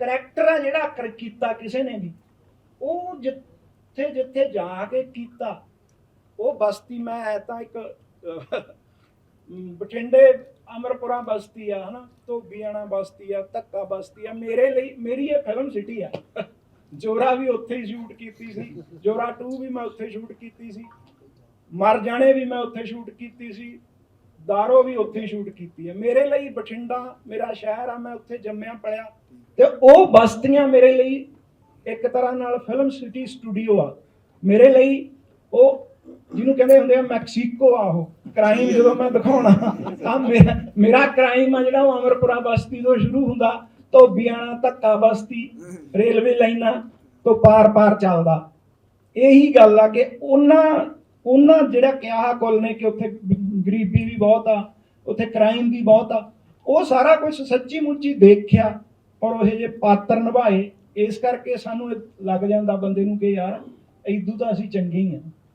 Character ਆ ਜਿਹੜਾ ਕਰ ਕੀਤਾ ਕਿਸੇ ਨੇ ਵੀ। ਉਹ ਜਿੱਥੇ ਜਿੱਥੇ ਜਾ ਕੇ ਕੀਤਾ, ਉਹ ਬਸਤੀ ਮੈਂ ਤਾਂ ਇੱਕ ਬਠਿੰਡੇ ਅਮਰਪੁਰਾ ਬਸਤੀ ਆ, ਹਨਾ ਧੋਬੀਆਣਾ ਬਸਤੀ ਆ, ਧੱਕਾ ਬਸਤੀ ਆ, ਮੇਰੇ ਲਈ, ਮੇਰੀ ਇਹ ਫਿਲਮ ਸਿਟੀ ਆ। ਜੋਰਾ ਵੀ ਉੱਥੇ ਹੀ ਸ਼ੂਟ ਕੀਤੀ ਸੀ, ਜੋਰਾ 2 ਵੀ ਮੈਂ ਉੱਥੇ ਸ਼ੂਟ ਕੀਤੀ ਸੀ, ਮਰ ਜਾਣੇ ਵੀ ਮੈਂ ਉੱਥੇ ਸ਼ੂਟ ਕੀਤੀ ਸੀ। ਦਾਰੋ ਵੀ ਉੱਥੇ ਸ਼ੂਟ ਕੀਤੀ ਹੈ। ਮੇਰੇ ਲਈ ਬਠਿੰਡਾ ਮੇਰਾ ਸ਼ਹਿਰ ਆ, ਮੈਂ ਉੱਥੇ ਜੰਮਿਆ ਪਲਿਆ ਤੇ ਉਹ ਬਸਤੀਆਂ ਮੇਰੇ ਲਈ ਇੱਕ ਤਰ੍ਹਾਂ ਨਾਲ ਫਿਲਮ ਸਿਟੀ ਸਟੂਡੀਓ ਆ। ਮੇਰੇ ਲਈ ਉਹ ਜਿਹਨੂੰ ਕਹਿੰਦੇ ਹੁੰਦੇ ਆ, ਮੈਕਸੀਕੋ ਆ ਉਹ। ਕ੍ਰਾਈਮ ਜਦੋਂ ਮੈਂ ਦਿਖਾਉਣਾ, ਤਾਂ ਮੇਰਾ ਮੇਰਾ ਕ੍ਰਾਈਮ ਆ ਜਿਹੜਾ ਉਹ ਅਮਰਪੁਰਾ ਬਸਤੀ ਤੋਂ ਸ਼ੁਰੂ ਹੁੰਦਾ ਧੋਬੀਆਣਾ ਧੱਕਾ ਬਸਤੀ, ਰੇਲਵੇ ਲਾਈਨਾਂ ਤੋਂ ਪਾਰ-ਪਾਰ ਚੱਲਦਾ। ਇਹੀ ਗੱਲ ਆ ਕਿ ਉਹਨਾਂ ਉਹਨਾਂ ਜਿਹੜਾ ਕਿਹਾ ਕੁੱਲ ਨੇ ਕਿ ਉੱਥੇ ਗਰੀਬੀ ਵੀ ਬਹੁਤ ਆ, ਉੱਥੇ ਕ੍ਰਾਈਮ ਵੀ ਬਹੁਤ ਆ। ਉਹ ਸਾਰਾ ਕੁਝ ਸੱਚੀ ਮੁੱਚੀ ਦੇਖਿਆ ਔਰ ਉਹ ਜੇ ਪਾਤਰ ਨਿਭਾਏ, ਇਸ ਕਰਕੇ ਸਾਨੂੰ ਲੱਗ ਜਾਂਦਾ ਬੰਦੇ ਨੂੰ ਕਿ ਯਾਰ ਇਦੋਂ ਤਾਂ ਅਸੀਂ ਚੰਗੇ ਹੀ ਆ।